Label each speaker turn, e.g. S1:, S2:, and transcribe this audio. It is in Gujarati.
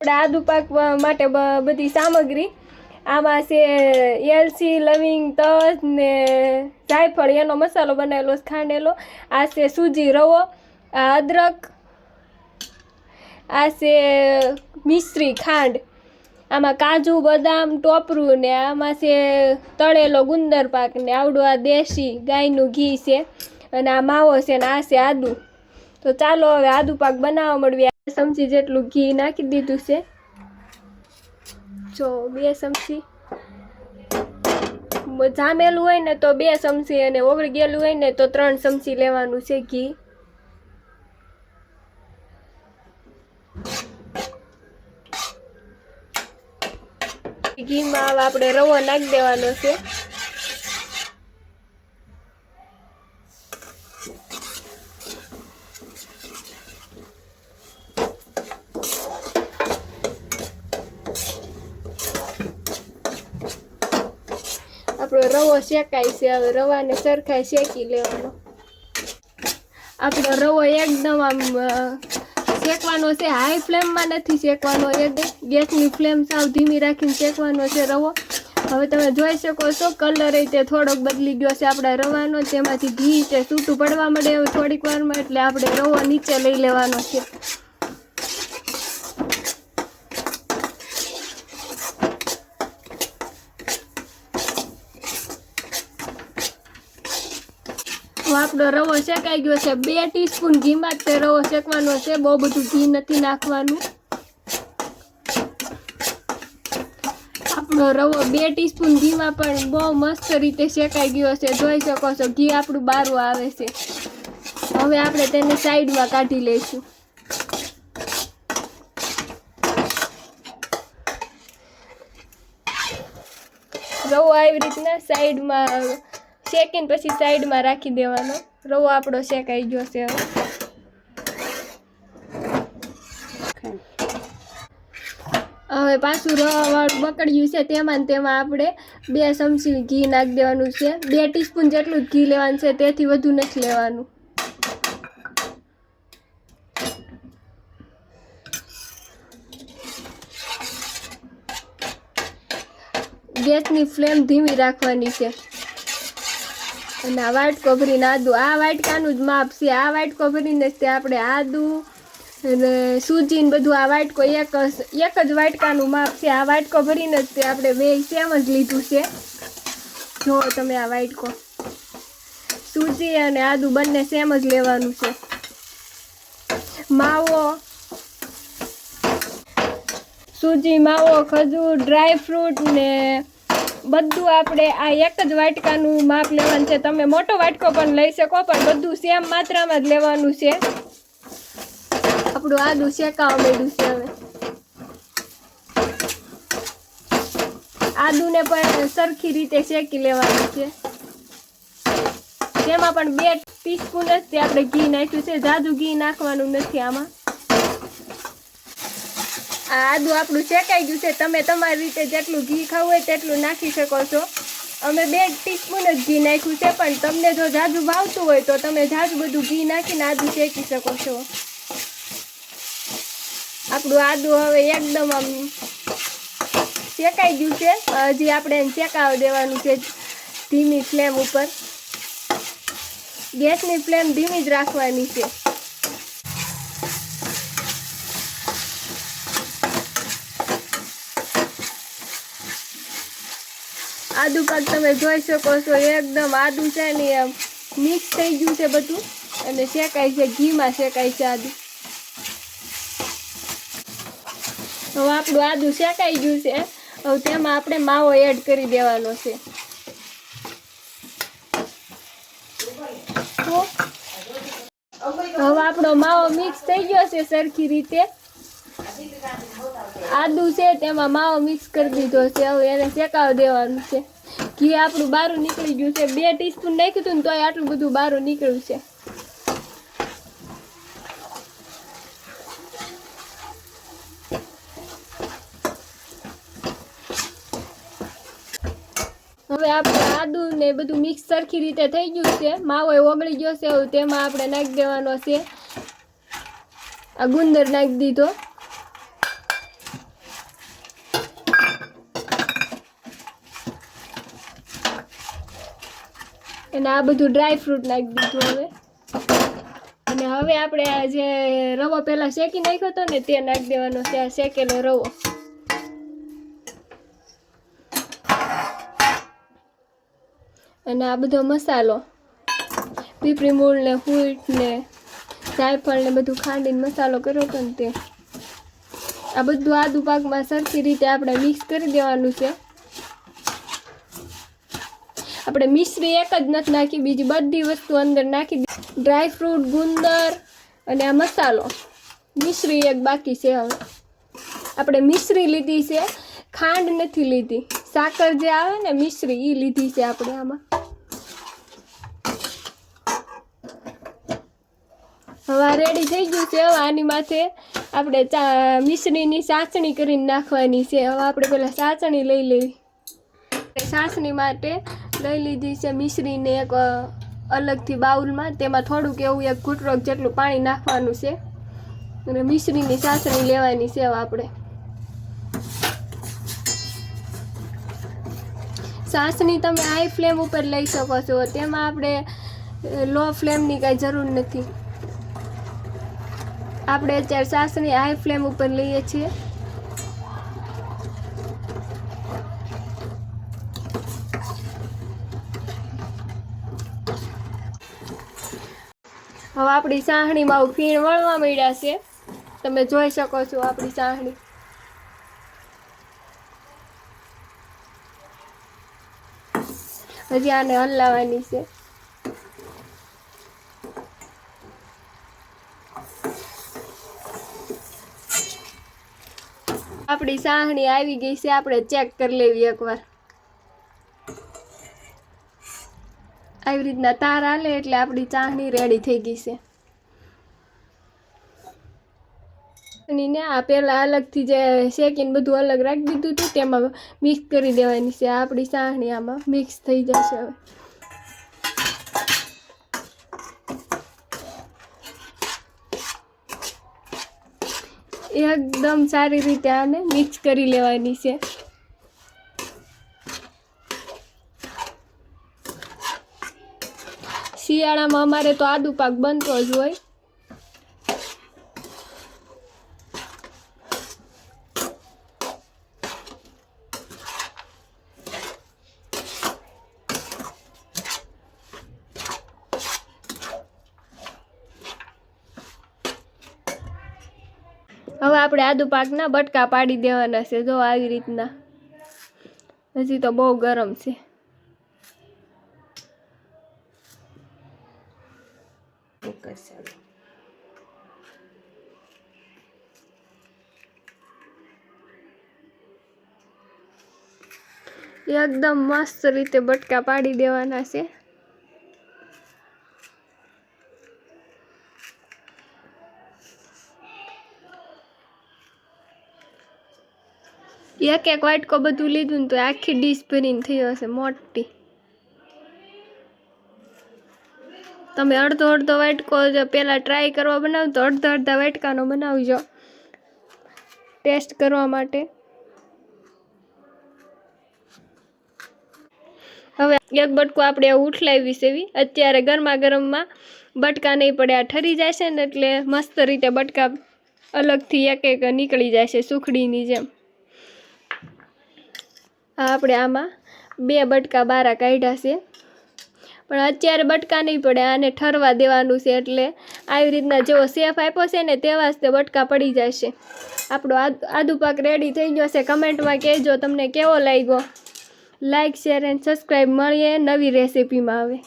S1: આપણે આદુ પાક માટે બધી સામગ્રી. આમાં છે એલચી લવિંગ, તજ ને જાયફળ, એનો મસાલો બનાવેલો, ખાંડેલો. આ છે સૂજી રવો, આ અદરક, આ છે મિશ્રી ખાંડ. આમાં કાજુ, બદામ, ટોપરું ને આમાં છે તળેલો ગુંદર પાક ને આવડું આ દેશી ગાયનું ઘી છે. અને આ માવો છે ને આ છે આદુ. તો ચાલો હવે આદુ પાક બનાવવા મળવી ચમચી જેટલું ઘી નાખી દીધું છે. જો બે ચમચી જામેલું હોય ને તો બે ચમચી અને ઓગળી ગયેલું હોય ને તો ત્રણ ચમચી લેવાનું છે ઘી. ઘીમાં આપણે રવો નાખી દેવાનો છે. આપણો રવો શેકાય છે હવે રવાને સરખાય શેકી લેવાનો આપણો રવો એકદમ આમ શેકવાનો છે હાઈ ફ્લેમમાં નથી શેકવાનો એ ગેસની ફ્લેમ સાવ ધીમી રાખીને શેકવાનો છે રવો હવે તમે જોઈ શકો છો કલર તે થોડોક બદલી ગયો છે આપણા રવાનો તેમાંથી ઘી તે છૂટું પડવા એવું થોડીક વારમાં એટલે આપણે રવો નીચે લઈ લેવાનો છે આપણો રવો શેકાઈ ગયો છે. બે ટીસ્પૂન ઘીમાં જ તે રવો શેકવાનો છે. બહુ બધું ઘી નથી નાખવાનું. આપણો રવો બે ટીસ્પૂન ઘીમાં પણ બહુ મસ્ત રીતે શેકાઈ ગયો છે. જોઈ શકો છો, ઘી આપણું બારું આવે છે. હવે આપણે તેને સાઈડમાં કાઢી લઈશું. રવો આવી રીતના સાઈડમાં શેકીને પછી સાઈડમાં રાખી દેવાનો. રવો આપણો શેકાઈ ગયો છે હવે. હવે પાછું રવાવાળું બકડ્યું છે તેમાં તેમાં આપણે બે ચમચી ઘી નાખી દેવાનું છે. બે ટીસ્પૂન જેટલું જ ઘી લેવાનું છે તેથી વધુ નથી લેવાનું. ગેસની ફ્લેમ ધીમી રાખવાની છે. અને આ વાટકો ભરીને આદુ આ વાટકાનું જ માપ છે. આ વાટકો ભરીને જ તે આપણે આદુ અને સૂજી ને બધું આ વાટકો એક જ એક જ વાટકાનું માપ છે. આ વાટકો ભરીને જ તે આપણે બે સેમ જ લીધું છે. જુઓ તમે આ વાટકો સૂજી અને આદુ બંને સેમ જ લેવાનું છે. માવો. સૂજી, માવો, ખજૂર, ડ્રાયફ્રૂટ ને બધું આપણે આ એક જ વાટકાનું માપ લેવાનું છે. તમે મોટો વાટકો પણ લઈ શકો, પણ બધું સેમ માત્રામાં જ લેવાનું છે. આપણું આદુ શેકાવા માંડ્યું છે હવે. આદુને પણ સરખી રીતે શેકી લેવાનું છે. તેમાં પણ બે ટીસ્પૂન જ આપણે ઘી નાખ્યું છે. જાજુ ઘી નાખવાનું નથી આમાં. આ આદું આપણું શેકાઈ ગયું છે. તમે તમારી રીતે જેટલું ઘી ખાવું હોય તેટલું નાખી શકો છો. અમે બે ટીસ્પૂન જ ઘી નાખ્યું છે, પણ તમને જો જાજુ ભાવતું હોય તો તમે જાજુ બધું ઘી નાખીને આદુ શેકી શકો છો. આપણું આદું હવે એકદમ આમ શેકાઈ ગયું છે. હજી આપણે એને શેકાવા દેવાનું છે ધીમી ફ્લેમ ઉપર. ગેસની ફ્લેમ ધીમી જ રાખવાની છે. આદુ પાક તમે જોઈ શકો છો એકદમ આદુ છે ને એમ મિક્સ થઈ ગયું છે બધું. અને શેકાય છે, ઘીમાં શેકાય છે આદુ. હવે આપણું આદુ શેકાઈ ગયું છે. હવે તેમાં આપણે માવો એડ કરી દેવાનો છે. હવે આપણો માવો મિક્સ થઈ ગયો છે સરખી રીતે. આદુ છે, તેમાં માવો મિક્સ કરી દીધો છે. હવે એને શેકાવ દેવાનું છે. ઘી આપણું બારું નીકળી ગયું છે. બે ટીસ્પૂન નાખ્યું હતું ને તોય આટલું બધું બારું નીકળ્યું છે. હવે આપણે આદુ ને બધું મિક્સ સરખી રીતે થઈ ગયું છે. માવો એ ઓગળી ગયો છે. તેમાં આપણે નાખી દેવાનો છે. આ ગુંદર નાખી દીધો. અને આ બધું ડ્રાય ફ્રૂટ નાખી દીધું હવે. અને હવે આપણે આ જે રવો પહેલાં શેકી નાખ્યો હતો ને તે નાખી દેવાનો છે, આ શેકેલો રવો. અને આ બધો મસાલો પીપરી મૂળ ને ફૂટ ને જાયફળ ને બધું ખાંડીને મસાલો કર્યો હતો ને તે. આ બધું આદુ પાકમાં સરખી રીતે આપણે મિક્સ કરી દેવાનું છે. આપણે મિશ્રી એક જ નથી નાખી, બીજી બધી વસ્તુ અંદર નાખી ડ્રાય ફ્રૂટ ગુંદર અને આ મસાલો. મિશ્રી એક બાકી છે હવે. આપણે મિશ્રી લીધી છે, ખાંડ નથી લીધી. સાકર જે આવે ને મિશ્રી એ લીધી છે આપણે આમાં. હવે રેડી થઈ ગયું છે, હવે આની માથે આપણે મિશ્રીની ચાસણી કરીને નાખવાની છે. હવે આપણે પહેલાં સાસણી લઈ લેવી. સાસણી માટે લઈ લીધી છે મિશ્રીને એક અલગથી બાઉલમાં. તેમાં થોડુંક એવું એક ઘૂંટરોક જેટલું પાણી નાખવાનું છે. અને મિશ્રીની સાસણી લેવાની છે આપણે. સાસની તમે હાઈ ફ્લેમ ઉપર લઈ શકો છો. તેમાં આપણે લો ફ્લેમની કાંઈ જરૂર નથી. આપણે અત્યારે સાસની હાઈ ફ્લેમ ઉપર લઈએ છીએ. હવે આપણી સાહણીમાં ફીણ વળવા મળ્યા છે. તમે જોઈ શકો છો આપણી સાહણી. હજી આને હલાવવાની છે. આપણી સાહણી આવી ગઈ છે, આપણે ચેક કરી લેવી એકવાર. આવી રીતના તાર આલે એટલે આપણી ચાહણી રેડી થઈ ગઈ છે. ને આ પહેલાં અલગથી જે શેકીને બધું અલગ રાખી દીધું હતું, તેમાં મિક્સ કરી દેવાની છે. આપણી ચાહણી આમાં મિક્સ થઈ જશે હવે. એકદમ સારી રીતે આને મિક્સ કરી લેવાની છે. શિયાળામાં અમારે તો આદુ પાક બનતો જ હોય. હવે આપણે આદુ પાકના બટકા પાડી દેવાના છે, જો આવી રીતના. હજી તો બહુ ગરમ છે. એકદમ મસ્ત રીતે બટકા પાડી દેવાના છે. એક એક વાટકો બધું લીધું ને તો આખી ડીશ ભરીને થઈ હશે મોટી. તમે અડધો અડધો વાટકો પહેલાં ટ્રાય કરવા બનાવો તો અડધા અડધા વાટકાનો બનાવજો. ટેસ્ટ કરવા માટે. હવે એક બટકું આપણે ઉઠલાવી સેવી. અત્યારે ગરમા ગરમમાં બટકા નહીં પડે, આ ઠરી છે ને એટલે મસ્ત રીતે બટકા અલગથી એક એક નીકળી છે સુખડીની જેમ. આપણે આમાં બે બટકા બારા કાઢ્યા છે. પણ અત્યારે બટકા નહીં પડે, આને ઠરવા દેવાનું છે એટલે આવી રીતના જેવો સેફ આપ્યો છે ને તેવા જ તે બટકા પડી જશે. આપણો આદુ પાક રેડી થઈ ગયો છે. કમેન્ટમાં કહેજો તમને કેવો લાગ્યો? લાઇક શેર એન્ડ સબસ્ક્રાઈબ મળીએ નવી રેસીપીમાં આવે